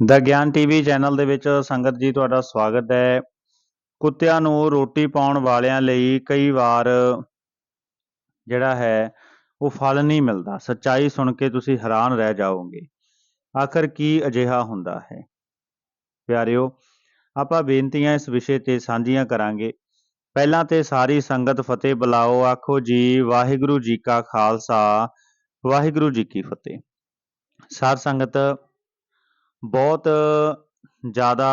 ਦਾ ਗਿਆਨ TV channel ਦੇ ਵਿੱਚ। ਸੰਗਤ ਜੀ, ਤੁਹਾਡਾ ਸਵਾਗਤ ਹੈ। ਕੁੱਤਿਆਂ ਨੂੰ ਰੋਟੀ ਪਾਉਣ ਵਾਲਿਆਂ ਲਈ ਕਈ ਵਾਰ ਜਿਹੜਾ ਹੈ, ਉਹ ਫਲ ਨਹੀਂ ਮਿਲਦਾ। ਸੱਚਾਈ ਸੁਣ ਕੇ ਤੁਸੀਂ ਹੈਰਾਨ ਰਹਿ ਜਾਓਗੇ। ਆਖਰ ਕੀ ਅਜਿਹਾ ਹੁੰਦਾ ਹੈ? ਪਿਆਰਿਓ, ਆਪਾਂ ਬੇਨਤੀਆਂ ਇਸ ਵਿਸ਼ੇ ਤੇ ਸਾਂਝੀਆਂ ਕਰਾਂਗੇ। ਪਹਿਲਾਂ ਤੇ ਸਾਰੀ ਸੰਗਤ ਫਤਿਹ ਬੁਲਾਓ। ਆਖੋ ਜੀ, ਵਾਹਿਗੁਰੂ ਜੀ ਕਾ ਖਾਲਸਾ, ਵਾਹਿਗੁਰੂ ਜੀ ਕੀ ਫਤਿਹ। ਸਾਧ ਸੰਗਤ ਬਹੁਤ ਜ਼ਿਆਦਾ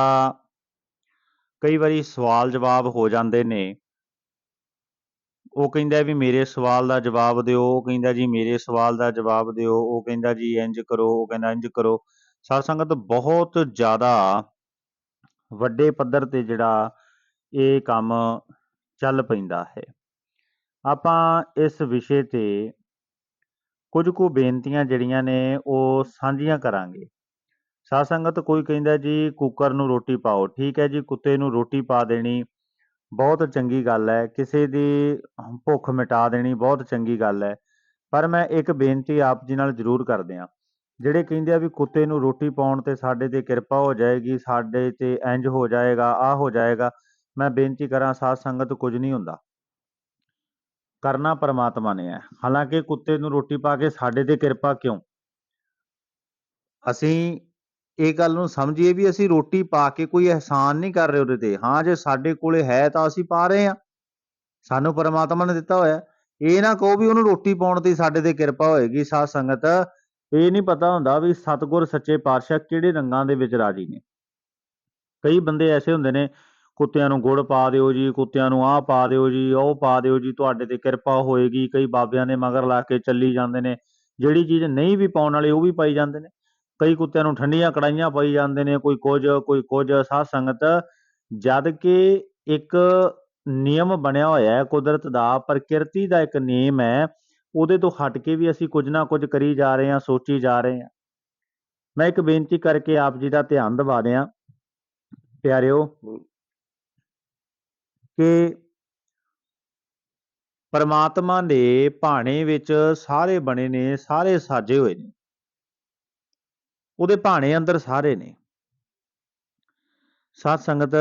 ਕਈ ਵਾਰੀ ਸਵਾਲ ਜਵਾਬ ਹੋ ਜਾਂਦੇ ਨੇ। ਉਹ ਕਹਿੰਦਾ ਵੀ ਮੇਰੇ ਸਵਾਲ ਦਾ ਜਵਾਬ ਦਿਓ, ਉਹ ਕਹਿੰਦਾ ਜੀ ਮੇਰੇ ਸਵਾਲ ਦਾ ਜਵਾਬ ਦਿਓ, ਉਹ ਕਹਿੰਦਾ ਜੀ ਇੰਜ ਕਰੋ, ਉਹ ਕਹਿੰਦਾ ਇੰਜ ਕਰੋ। ਸਾਧ ਸੰਗਤ ਬਹੁਤ ਜ਼ਿਆਦਾ ਵੱਡੇ ਪੱਧਰ ਤੇ ਜਿਹੜਾ ਇਹ ਕੰਮ ਚੱਲ ਪੈਂਦਾ ਹੈ। ਆਪਾਂ ਇਸ ਵਿਸ਼ੇ ਤੇ ਕੁਝ ਕੁ ਬੇਨਤੀਆਂ ਜਿਹੜੀਆਂ ਨੇ ਉਹ ਸਾਂਝੀਆਂ ਕਰਾਂਗੇ। ਸਾਧ ਸੰਗਤ ਕੋਈ ਕਹਿੰਦਾ ਜੀ ਕੁੱਕਰ ਨੂੰ ਰੋਟੀ ਪਾਓ, ਠੀਕ ਹੈ ਜੀ, ਕੁੱਤੇ ਨੂੰ ਰੋਟੀ ਪਾ ਦੇਣੀ, ਬਹੁਤ ਚੰਗੀ ਗੱਲ ਹੈ, ਕਿਸੇ ਦੀ ਭੁੱਖ ਮਿਟਾ ਦੇਣੀ ਬਹੁਤ ਚੰਗੀ ਗੱਲ ਹੈ, ਪਰ ਮੈਂ ਇੱਕ ਬੇਨਤੀ ਆਪ ਜੀ ਨਾਲ ਜ਼ਰੂਰ ਕਰਦੇ ਆ ਜਿਹੜੇ ਕਹਿੰਦੇ ਆ ਵੀ ਕੁੱਤੇ ਨੂੰ ਰੋਟੀ ਪਾਉਣ ਤੇ ਸਾਡੇ ਤੇ ਕਿਰਪਾ ਹੋ ਜਾਏਗੀ, ਸਾਡੇ ਤੇ ਇੰਜ ਹੋ ਜਾਏਗਾ ਆ ਹੋ ਜਾਏਗਾ, ਮੈਂ ਬੇਨਤੀ ਕਰਾਂ ਸਾਧ ਸੰਗਤ ਕੁਝ ਨਹੀਂ ਹੁੰਦਾ। ਕਰਨਾ ਪਰਮਾਤਮਾ ਨੇ ਹੈ, ਹਾਲਾਂਕਿ ਕੁੱਤੇ ਨੂੰ ਰੋਟੀ ਪਾ ਕੇ ਸਾਡੇ ਤੇ ਕਿਰਪਾ ਕਿਉਂ? ਅਸੀਂ ਇਹ ਗੱਲ ਨੂੰ ਸਮਝੀਏ ਵੀ ਅਸੀਂ ਰੋਟੀ ਪਾ ਕੇ ਕੋਈ ਅਹਿਸਾਨ ਨਹੀਂ ਕਰ ਰਹੇ ਉਹਦੇ ਤੇ। ਹਾਂ, ਜੇ ਸਾਡੇ ਕੋਲੇ ਹੈ ਤਾਂ ਅਸੀਂ ਪਾ ਰਹੇ ਹਾਂ। ਸਾਨੂੰ ਪਰਮਾਤਮਾ ਨੇ ਦਿੱਤਾ ਹੋਇਆ। ਇਹ ਨਾ ਕਹੋ ਵੀ ਉਹਨੂੰ ਰੋਟੀ ਪਾਉਣ ਤੇ ਸਾਡੇ ਤੇ ਕਿਰਪਾ ਹੋਏਗੀ। ਸਾਧ ਸੰਗਤ, ਇਹ ਨਹੀਂ ਪਤਾ ਹੁੰਦਾ ਵੀ ਸਤਿਗੁਰ ਸੱਚੇ ਪਾਤਸ਼ਾਹ ਕਿਹੜੇ ਰੰਗਾਂ ਦੇ ਵਿੱਚ ਰਾਜੀ ਨੇ। ਕਈ ਬੰਦੇ ਐਸੇ ਹੁੰਦੇ ਨੇ, ਕੁੱਤਿਆਂ ਨੂੰ ਗੁੜ ਪਾ ਦਿਓ ਜੀ, ਕੁੱਤਿਆਂ ਨੂੰ ਆਹ ਪਾ ਦਿਓ ਜੀ, ਉਹ ਪਾ ਦਿਓ ਜੀ, ਤੁਹਾਡੇ ਤੇ ਕਿਰਪਾ ਹੋਏਗੀ। ਕਈ ਬਾਬਿਆਂ ਦੇ ਮਗਰ ਲਾ ਕੇ ਚੱਲੀ ਜਾਂਦੇ ਨੇ। ਜਿਹੜੀ ਚੀਜ਼ ਨਹੀਂ ਵੀ ਪਾਉਣ ਵਾਲੀ, ਉਹ ਵੀ ਪਾਈ ਜਾਂਦੇ ਨੇ। ਕਈ ਕੁੱਤਿਆਂ ਨੂੰ ਠੰਡੀਆਂ ਕੜਾਈਆਂ ਪਾਈ ਜਾਂਦੇ ਨੇ ਕੋਈ ਕੁਝ ਕੋਈ ਕੁਝ ਸਾਧ ਸੰਗਤ। ਜਦ ਕਿ ਇੱਕ ਨਿਯਮ ਬਣਿਆ ਹੋਇਆ ਹੈ ਕੁਦਰਤ ਦਾ ਪ੍ਰਕਿਰਤੀ ਦਾ ਇੱਕ ਨਿਯਮ ਹੈ ਉਹਦੇ ਤੋਂ ਹਟ ਕੇ ਵੀ ਅਸੀਂ ਕੁਝ ਨਾ ਕੁਝ ਕਰੀ ਜਾ ਰਹੇ ਹਾਂ ਸੋਚੀ ਜਾ ਰਹੇ ਹਾਂ। ਮੈਂ ਇੱਕ ਬੇਨਤੀ ਕਰਕੇ ਆਪ ਜੀ ਦਾ ਧਿਆਨ ਦਿਵਾ ਦਿਆਂ। ਪਿਆਰਿਓ ਕਿ ਪਰਮਾਤਮਾ ਦੇ ਭਾਣੇ ਵਿੱਚ ਸਾਰੇ ਬਣੇ ਨੇ ਸਾਰੇ ਸਾਜੇ ਹੋਏ ਨੇ। ਉਹਦੇ ਭਾਣੇ ਅੰਦਰ ਸਾਰੇ ਨੇ। ਸਾਧ ਸੰਗਤ,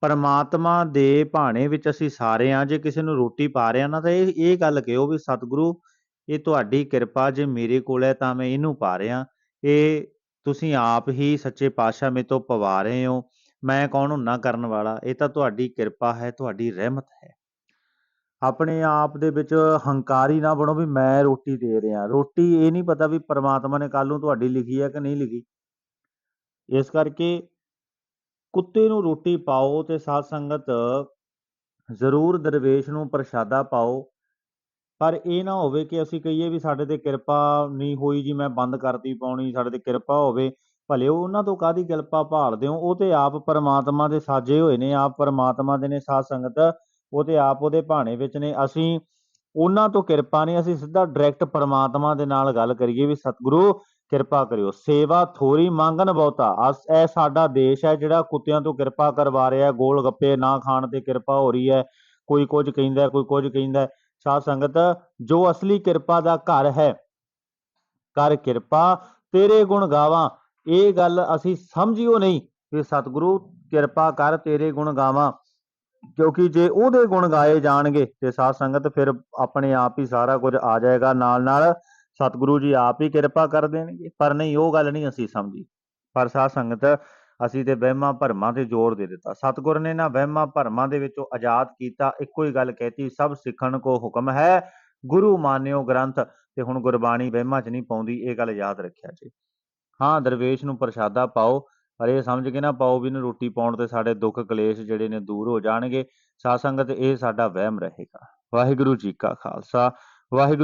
ਪਰਮਾਤਮਾ ਦੇ ਭਾਣੇ ਵਿੱਚ ਅਸੀਂ ਸਾਰੇ ਆ ਜੇ ਕਿਸੇ ਨੂੰ ਰੋਟੀ ਪਾ ਰਿਆ ਨਾ, ਤਾਂ ਇਹ ਇਹ ਗੱਲ ਕਿਹੋ ਵੀ ਸਤਿਗੁਰੂ, ਇਹ ਤੁਹਾਡੀ ਕਿਰਪਾ ਜੇ ਮੇਰੇ ਕੋਲ ਹੈ ਤਾਂ ਮੈਂ ਇਹਨੂੰ ਪਾ ਰਿਆ ਇਹ ਤੁਸੀਂ ਆਪ ਹੀ ਸੱਚੇ ਪਾਤਸ਼ਾਹ ਮੇ ਤੋਂ ਪਵਾ ਰਹੇ ਹੋ। ਮੈਂ ਕੌਣ ਹੁੰਨਾ ਕਰਨ ਵਾਲਾ? ਇਹ ਤਾਂ ਤੁਹਾਡੀ ਕਿਰਪਾ ਹੈ, ਤੁਹਾਡੀ ਰਹਿਮਤ ਹੈ। ਆਪਣੇ ਆਪ ਦੇ ਵਿੱਚ ਹੰਕਾਰੀ ਨਾ ਬਣੋ ਵੀ ਮੈਂ ਰੋਟੀ ਦੇ ਰਿਹਾ। ਰੋਟੀ ਇਹ ਨਹੀਂ ਪਤਾ ਵੀ ਪਰਮਾਤਮਾ ਨੇ ਕੱਲ ਨੂੰ ਤੁਹਾਡੀ ਲਿਖੀ ਹੈ ਕਿ ਨਹੀਂ ਲਿਖੀ। ਇਸ ਕਰਕੇ ਕੁੱਤੇ ਨੂੰ ਰੋਟੀ ਪਾਓ ਤੇ ਸਾਧ ਸੰਗਤ ਜ਼ਰੂਰ ਦਰਵੇਸ਼ ਨੂੰ ਪ੍ਰਸ਼ਾਦਾ ਪਾਓ। ਪਰ ਇਹ ਨਾ ਹੋਵੇ ਕਿ ਅਸੀਂ ਕਹੀਏ ਵੀ ਸਾਡੇ ਤੇ ਕਿਰਪਾ ਨਹੀਂ ਹੋਈ ਜੀ, ਮੈਂ ਬੰਦ ਕਰਤੀ ਪਾਉਣੀ, ਸਾਡੇ ਤੇ ਕਿਰਪਾ ਹੋਵੇ। ਭਲੇ ਉਹਨਾਂ ਤੋਂ ਕਾਦੀ ਕਿਰਪਾ ਭਾਲਦੇ ਹੋ? ਉਹ ਤੇ ਆਪ ਪਰਮਾਤਮਾ ਦੇ ਸਾਜੇ ਹੋਏ ਨੇ, ਆਪ ਪਰਮਾਤਮਾ ਦੇ ਨੇ। ਸਾਧ ਸੰਗਤ ਉਹ ਤੇ ਆਪ ਉਹਦੇ ਭਾਣੇ ਵਿੱਚ ਨੇ। ਅਸੀਂ ਉਹਨਾਂ ਤੋਂ ਕਿਰਪਾ ਨਹੀਂ, ਅਸੀਂ ਸਿੱਧਾ ਡਾਇਰੈਕਟ ਪਰਮਾਤਮਾ ਦੇ ਨਾਲ ਗੱਲ ਕਰੀਏ ਵੀ ਸਤਿਗੁਰੂ ਕਿਰਪਾ ਕਰਿਓ। ਸੇਵਾ ਥੋੜੀ ਮੰਗਣ ਬਹੁਤਾ। ਅਸ, ਇਹ ਸਾਡਾ ਦੇਸ਼ ਹੈ ਜਿਹੜਾ ਕੁੱਤਿਆਂ ਤੋਂ ਕਿਰਪਾ ਕਰਵਾ ਰਿਹਾ ਗੋਲ ਗੱਪੇ ਨਾ ਖਾਣ ਤੇ ਕਿਰਪਾ ਹੋ ਰਹੀ ਹੈ। ਕੋਈ ਕੁਝ ਕਹਿੰਦਾ, ਕੋਈ ਕੁਝ ਕਹਿੰਦਾ। ਸਾਧ ਸੰਗਤ, ਜੋ ਅਸਲੀ ਕਿਰਪਾ ਦਾ ਘਰ ਹੈ, ਕਰ ਕਿਰਪਾ, ਤੇਰੇ ਗੁਣ ਗਾਵਾਂ। ਇਹ ਗੱਲ ਅਸੀਂ ਸਮਝਿਓ ਨਹੀਂ ਵੀ ਸਤਿਗੁਰੂ ਕਿਰਪਾ ਕਰ, ਤੇਰੇ ਗੁਣ ਗਾਵਾਂ। ਕਿਉਂਕਿ ਜੇ ਉਹਦੇ ਗੁਣ ਗਾਏ ਜਾਣਗੇ ਤੇ ਸਾਧ ਸੰਗਤ ਫਿਰ ਆਪਣੇ ਆਪ ਹੀ ਸਾਰਾ ਕੁਝ ਆ ਜਾਏਗਾ, ਨਾਲ ਨਾਲ ਸਤਿਗੁਰੂ ਜੀ ਆਪ ਹੀ ਕਿਰਪਾ ਕਰ ਦੇਣਗੇ। ਪਰ ਨਹੀਂ, ਉਹ ਗੱਲ ਨਹੀਂ ਅਸੀਂ ਸਮਝੀ। ਪਰ ਸਾਧ ਸੰਗਤ ਅਸੀਂ ਤੇ ਵਹਿਮਾਂ ਭਰਮਾਂ ਤੇ ਜ਼ੋਰ ਦੇ ਦਿੱਤਾ। ਸਤਿਗੁਰ ਨੇ ਨਾ ਵਹਿਮਾਂ ਭਰਮਾਂ ਦੇ ਵਿੱਚੋਂ ਆਜ਼ਾਦ ਕੀਤਾ, ਇੱਕੋ ਹੀ ਗੱਲ ਕਹਿਤੀ, ਸਭ ਸਿੱਖਣ ਕੋ ਹੁਕਮ ਹੈ, ਗੁਰੂ ਮਾਨਿਓ ਗ੍ਰੰਥ। ਤੇ ਹੁਣ ਗੁਰਬਾਣੀ ਵਹਿਮਾਂ 'ਚ ਨਹੀਂ ਪਾਉਂਦੀ, ਇਹ ਗੱਲ ਯਾਦ ਰੱਖਿਆ ਜੀ। ਹਾਂ, ਦਰਵੇਸ਼ ਨੂੰ ਪ੍ਰਸ਼ਾਦਾ ਪਾਓ ਪਰ ਇਹ ਸਮਝ ਕੇ ਨਾ ਪਾਓ ਵੀ ਨੂੰ ਰੋਟੀ ਪਾਉਣ ਤੇ ਸਾਡੇ ਦੁੱਖ ਕਲੇਸ਼ ਜਿਹੜੇ ਨੇ ਦੂਰ ਹੋ ਜਾਣਗੇ, ਸਾਧ ਸੰਗਤ, ਇਹ ਸਾਡਾ ਵਹਿਮ ਰਹੇਗਾ। ਵਾਹਿਗੁਰੂ ਜੀ ਕਾ ਖਾਲਸਾ, ਵਾਹਿਗੁਰੂ